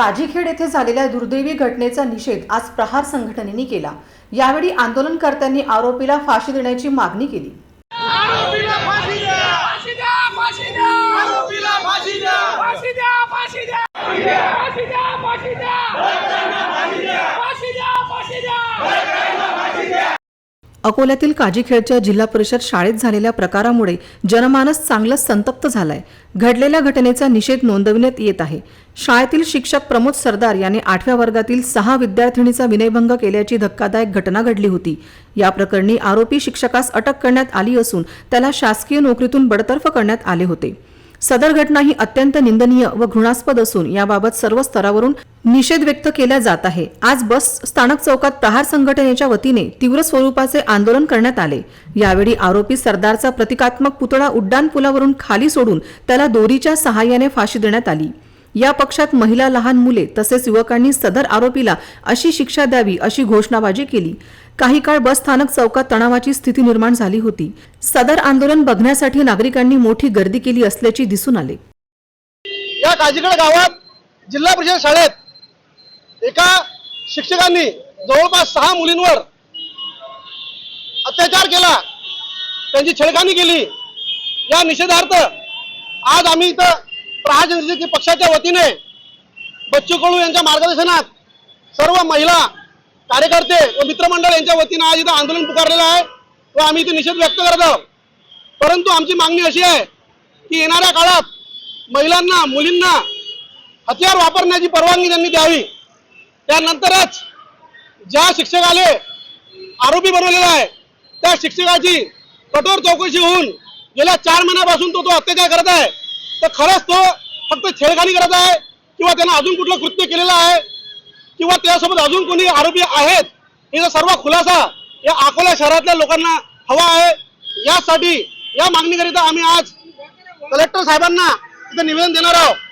काजीखेड येथे झालेल्या दुर्दैवी घटनेचा निषेध आज प्रहार संघटनेने केला. यावेळी आंदोलनकर्त्यांनी आरोपीला फाशी देण्याची मागणी केली आरोपीला फाशी द्या फाशी द्या फाशी द्या आरोपीला फाशी द्या फाशी द्या फाशी द्या फाशी द्या फाशी द्या फाशी द्या फाशी द्या अकोल्यातील काजीखेडच्या जिल्हा परिषद शाळेत झालेल्या प्रकारामुळे जनमानस चांगलंच संतप्त झालाय. घडलेल्या घटनेचा निषेध नोंदविण्यात येत आहे. शाळेतील शिक्षक प्रमोद सरदार यांनी आठव्या वर्गातील सहा विद्यार्थिनीचा विनयभंग केल्याची धक्कादायक घटना घडली होती. या प्रकरणी आरोपी शिक्षकास अटक करण्यात आली असून त्याला शासकीय नोकरीतून बडतर्फ करण्यात आले होते. सदर घटना ही अत्यंत निंदनीय व घृणास्पद असून याबाबत सर्व स्तरावरून निषेध व्यक्त केला जात आहे. आज बस स्थानक चौकात प्रहार संघटनेच्या वतीने तीव्र स्वरूपाचे आंदोलन करण्यात आले. यावेळी आरोपी सरदारचा प्रतिकात्मक पुतळा उड्डाण पुलावरून खाली सोडून त्याला दोरीच्या सहाय्याने फाशी देण्यात आली. या पक्षात महिला लहान मुले तसेच युवकांनी सदर आरोपीला अशी शिक्षा द्यावी अशी घोषणाबाजी केली. काही काळ बस स्थानक चौकात तणावाची स्थिती निर्माण झाली होती. सदर आंदोलन बघण्यासाठी नागरिकांनी मोठी गर्दी केली असल्याचे दिसून आले. या काजीगड गावात जिल्हा परिषद शाळेत एका शिक्षकांनी जवळपास सहा मुलींवर अत्याचार केला. त्यांची छेडखानी केली. या निषेधार्थ आज आम्ही इथं प्रहार जनशक्ती पक्षाच्या वतीने बच्चू कडू यांच्या मार्गदर्शनात सर्व महिला कार्यकर्ते व मित्रमंडळ यांच्या वतीनं आज इथं आंदोलन पुकारलेलं आहे व आम्ही इथे निषेध व्यक्त करत आहोत. परंतु आमची मागणी अशी आहे की येणाऱ्या काळात महिलांना मुलींना हत्यार वापरण्याची परवानगी त्यांनी द्यावी. त्यानंतरच ज्या शिक्षकाले आरोपी बनवलेला आहे त्या शिक्षकाची कठोर चौकशी होऊन गेल्या चार महिन्यापासून तो तो अत्याचार करत आहे. तर खरंच तो फक्त छेडखानी करत आहे किंवा त्यानं अजून कुठलं कृत्य केलेलं आहे किंवा त्यासोबत अजून कोणी आरोपी आहेत याचा सर्व खुलासा या अकोला शहरातल्या लोकांना हवा आहे. यासाठी या मागणीकरिता आम्ही आज कलेक्टर साहेबांना इथं निवेदन देणार आहोत.